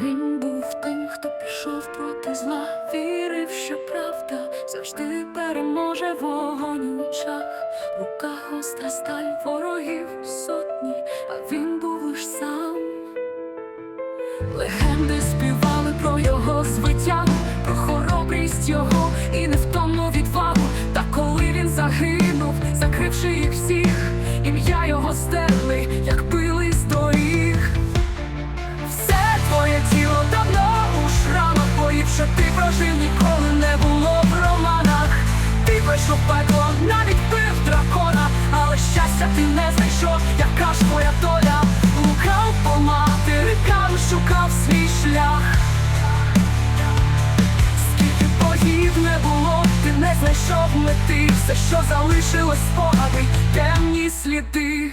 Він був тим, хто пішов проти зла, вірив, що правда завжди переможе вогонь у очах. В руках гостра сталь ворогів Пройшов пекло, навіть пив дракона, але щастя ти не знайшов, яка ж твоя доля. Лукав по материкам, шукав свій шлях. Скільки богів не було, ти не знайшов мети, все, що залишилось спогади, темні сліди.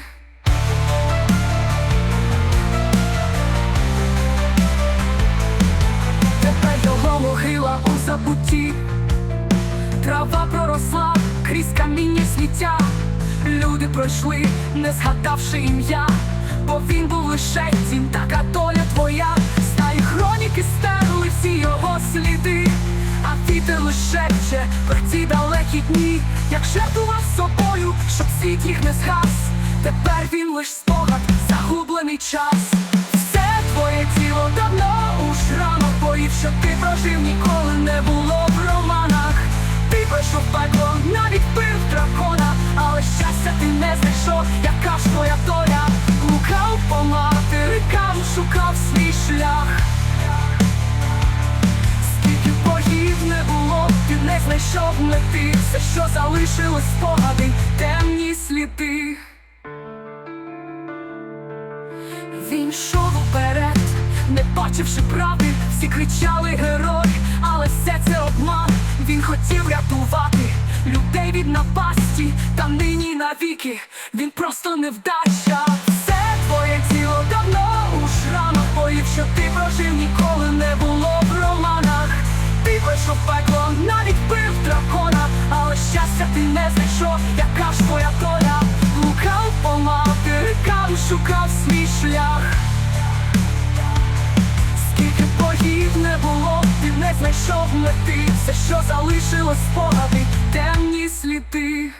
Тепер його могила у забутті, трава проросла крізь каміння сміття. Люди пройшли, не згадавши ім'я, бо він був лише тінь, така доля твоя. Старі хроніки стерли всі його сліди, а вітер лише ще про ті далекі дні, як жертвував собою, щоб світ їх не згас. Тепер він лиш спогад, загублений час. Все твоє тіло давно у шрамах боїв, що ти прожив ніколи знайшов мети, все, що залишилось спогади, темні сліди. Він йшов уперед, не бачивши правди, всі кричали герой, але все це обман. Він хотів рятувати людей від напасті, та нині навіки він просто невдача. Все знайшов, яка ж твоя доля. Лукав по материкам, шукав свій шлях. Скільки богів не було, ти не знайшов мети, все, що залишилось спогади, темні сліди.